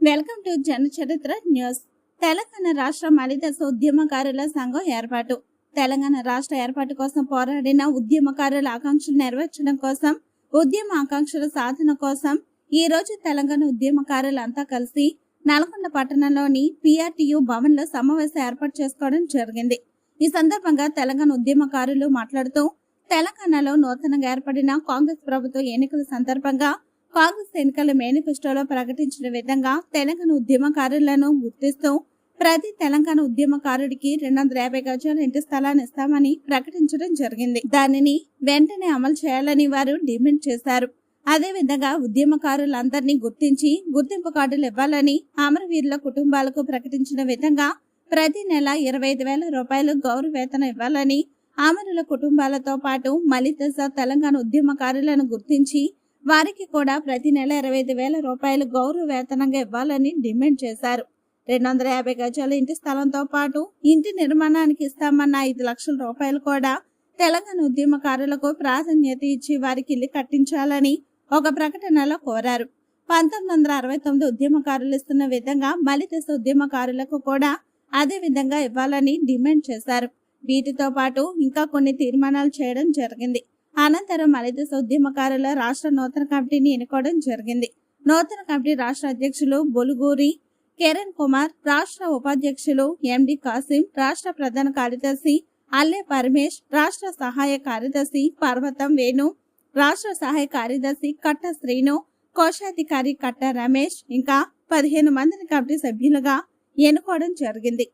Welcome to జన చరిత్ర news. Telangana రాష్ట్ర మలిదశ ఉద్యమకారుల సంఘం ఏర్పాటు. తెలంగాణ రాష్ట్ర ఏర్పాటు కోసం పోరాడిన ఉద్యమకారుల ఆకాంక్షలు నెరవేర్చడం కోసం ఉద్యమ ఆకాంక్షల సాధన కోసం ఈ రోజు తెలంగాణ ఉద్యమకారులంతా కలిసి నల్గొండ పట్టణంలోని పిఆర్టీయు భవన్లో సమావేశం ఏర్పాటు చేసుకోవడం జరిగింది. ఈ సందర్భంగా తెలంగాణ ఉద్యమకారులు మాట్లాడుతూ తెలంగాణలో నూతనంగా ఏర్పడిన కాంగ్రెస్ ప్రభుత్వ ఎన్నికల సందర్భంగా కాంగ్రెస్ ఎన్నికల మేనిఫెస్టోలో ప్రకటించిన విధంగా తెలంగాణ ఉద్యమకారులను గుర్తిస్తూ ప్రతి తెలంగాణ ఉద్యమకారుడికి రెండు వందల యాభై గజాల ఇంటి స్థలాన్ని ఇస్తామని ప్రకటించడం జరిగింది. దానిని వెంటనే అమలు చేయాలని వారు డిమాండ్ చేశారు. అదేవిధంగా ఉద్యమకారులందరినీ గుర్తించి గుర్తింపు కార్డులు ఇవ్వాలని అమరవీరుల కుటుంబాలకు ప్రకటించిన విధంగా ప్రతి నెల ఇరవై ఐదు వేల రూపాయలు గౌరవ వేతనం ఇవ్వాలని అమరుల కుటుంబాలతో పాటు మలితజ తెలంగాణ ఉద్యమకారులను గుర్తించి వారికి కూడా ప్రతి నెల ఇరవై ఐదు వేల రూపాయలు గౌరవ వేతనంగా ఇవ్వాలని డిమాండ్ చేశారు. రెండు వందల యాభై గజాల ఇంటి స్థలంతో పాటు ఇంటి నిర్మాణానికి ఇస్తామన్న ఐదు లక్షల రూపాయలు కూడా తెలంగాణ ఉద్యమకారులకు ప్రాధాన్యత ఇచ్చి వారికి ఇల్లు కట్టించాలని ఒక ప్రకటనలో కోరారు. పంతొమ్మిది వందల అరవై తొమ్మిది ఉద్యమకారులు ఇస్తున్న విధంగా మలిదశ ఉద్యమకారులకు కూడా అదే విధంగా ఇవ్వాలని డిమాండ్ చేశారు. వీటితో పాటు ఇంకా కొన్ని తీర్మానాలు చేయడం జరిగింది. అనంతరం మలిత ఉద్యమకారుల రాష్ట్ర నూతన కమిటీని ఎన్నుకోవడం జరిగింది. నూతన కమిటీ రాష్ట్ర అధ్యక్షులు బొలుగూరి కిరణ్ కుమార్ రాష్ట్ర ఉపాధ్యక్షులు ఎండి కాసిం రాష్ట్ర ప్రధాన కార్యదర్శి అల్లె పరమేష్ రాష్ట్ర సహాయ కార్యదర్శి పర్వతం వేణు రాష్ట్ర సహాయ కార్యదర్శి కట్ట శ్రీను కోశాధికారి కట్ట రమేష్ ఇంకా పదిహేను మందిని కమిటీ సభ్యులుగా ఎన్నుకోవడం జరిగింది.